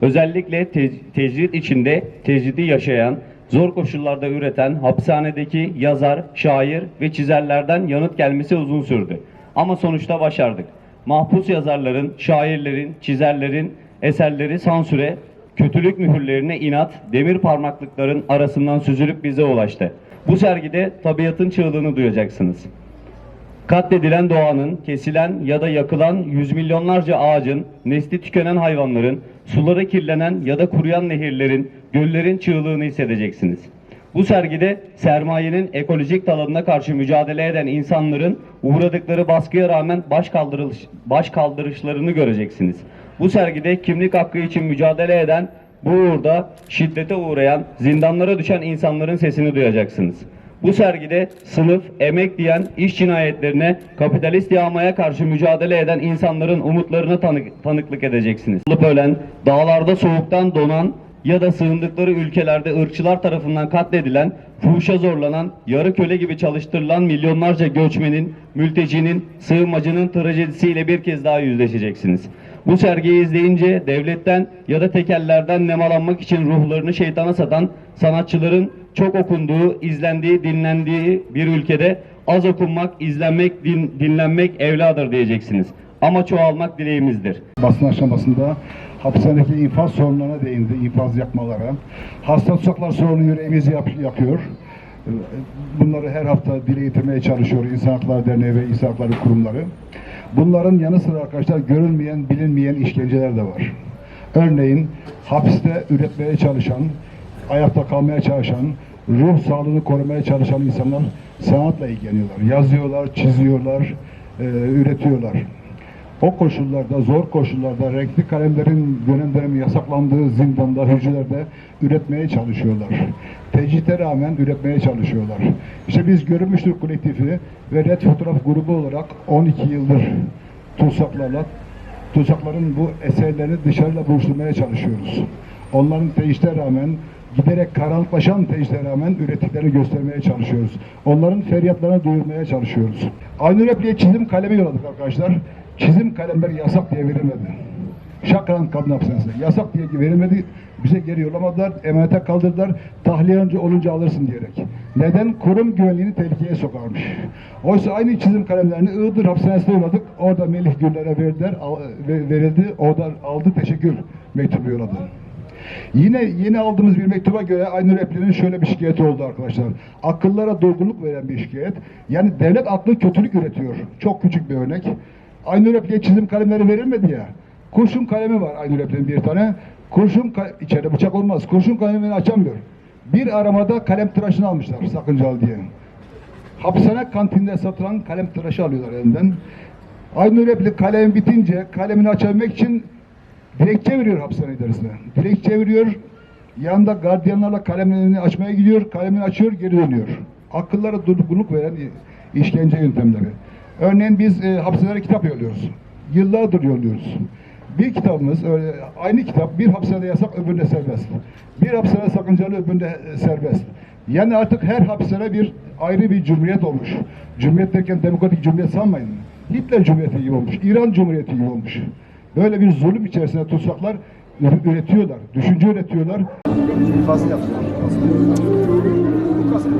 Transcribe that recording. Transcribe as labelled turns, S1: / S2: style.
S1: Özellikle te- tecrit içinde tecridi yaşayan, zor koşullarda üreten hapishanedeki yazar, şair ve çizerlerden yanıt gelmesi uzun sürdü. Ama sonuçta başardık. Mahpus yazarların, şairlerin, çizerlerin eserleri sansüre, kötülük mühürlerine inat, demir parmaklıkların arasından süzülüp bize ulaştı. Bu sergide tabiatın çığlığını duyacaksınız. Katledilen doğanın, kesilen ya da yakılan yüz milyonlarca ağacın, nesli tükenen hayvanların, suları kirlenen ya da kuruyan nehirlerin, göllerin çığlığını hissedeceksiniz. Bu sergide sermayenin ekolojik talanına karşı mücadele eden insanların uğradıkları baskıya rağmen baş, kaldırılış, baş kaldırışlarını göreceksiniz. Bu sergide kimlik hakkı için mücadele eden, bu uğurda şiddete uğrayan, zindanlara düşen insanların sesini duyacaksınız. Bu sergide sınıf, emek diyen iş cinayetlerine, kapitalist yağmaya karşı mücadele eden insanların umutlarına tanık, tanıklık edeceksiniz. Olup ölen, dağlarda soğuktan donan ya da sığındıkları ülkelerde ırkçılar tarafından katledilen, fuhuşa zorlanan, yarı köle gibi çalıştırılan milyonlarca göçmenin, mültecinin, sığınmacının trajedisiyle bir kez daha yüzleşeceksiniz. Bu sergiyi izleyince devletten ya da tekellerden nemalanmak için ruhlarını şeytana satan sanatçıların çok okunduğu, izlendiği, dinlendiği bir ülkede az okunmak, izlenmek, din- dinlenmek evladır diyeceksiniz. Ama çoğalmak dileğimizdir.
S2: basın aşamasında hapishanedeki infaz sorunlarına değindi, infaz yakmalara. Hasta tutsaklar sorunu yüreğimizi yak- yakıyor. Bunları her hafta dile getirmeye çalışıyor İnsan Hakları Derneği ve İnsan Hakları kurumları. Bunların yanı sıra arkadaşlar görülmeyen, bilinmeyen işkenceler de var. Örneğin hapiste üretmeye çalışan, ayakta kalmaya çalışan, ruh sağlığını korumaya çalışan insanlar sanatla ilgileniyorlar. Yazıyorlar, çiziyorlar, e, üretiyorlar. O koşullarda, zor koşullarda renkli kalemlerin dönem dönem yasaklandığı zindanda, hücrelerde üretmeye çalışıyorlar. Tecrite rağmen üretmeye çalışıyorlar. İşte biz Görünmüştür kolektifi ve Red Fotoğraf grubu olarak 12 yıldır tutsaklarla, tutsakların bu eserlerini dışarıyla buluşturmaya çalışıyoruz. Onların tecrite rağmen giderek karanlıklaşan tecrite rağmen ürettiklerini göstermeye çalışıyoruz. Onların feryatlarını duyurmaya çalışıyoruz. Aynı repliğe çizim kalemi yolladık arkadaşlar. Çizim kalemleri yasak diye verilmedi. Şakran kadın hapishanesine yasak diye verilmedi. Bize geri yollamadılar, emanete kaldırdılar. Tahliye önce olunca alırsın diyerek. Neden? Kurum güvenliğini tehlikeye sokarmış. Oysa aynı çizim kalemlerini Iğdır hapishanesine yolladık. Orada Melih Güller'e verdiler, verildi. Orada aldı teşekkür mektubu yolladı. Yine yeni aldığımız bir mektuba göre Aynur Repli'nin şöyle bir şikayeti oldu arkadaşlar. Akıllara durgunluk veren bir şikayet. Yani devlet aklı kötülük üretiyor. Çok küçük bir örnek. Aynur Repli'ye çizim kalemleri verilmedi ya. Kurşun kalemi var Aynur Repli'nin bir tane. Kurşun içeride bıçak olmaz. Kurşun kalemini açamıyor. Bir aramada kalem tıraşını almışlar sakıncalı diye. Hapishane kantinde satılan kalem tıraşı alıyorlar elinden. Aynur Repli kalem bitince kalemini açabilmek için dilekçe veriyor hapishane idaresine. Dilekçe veriyor. Yanında gardiyanlarla kalemlerini açmaya gidiyor. Kalemini açıyor, geri dönüyor. Akıllara durgunluk veren işkence yöntemleri. Örneğin biz e, hapishanelere kitap yolluyoruz. Yıllardır yolluyoruz. Bir kitabımız, öyle, aynı kitap bir hapishanede yasak, öbüründe serbest. Bir hapishanede sakıncalı, öbüründe e, serbest. Yani artık her hapishane bir ayrı bir cumhuriyet olmuş. Cumhuriyet derken demokratik cumhuriyet sanmayın. Hitler Cumhuriyeti gibi olmuş, İran Cumhuriyeti gibi olmuş. Böyle bir zulüm içerisinde tutsaklar ür- üretiyorlar, düşünce üretiyorlar.
S3: infaz yaptılar. Bu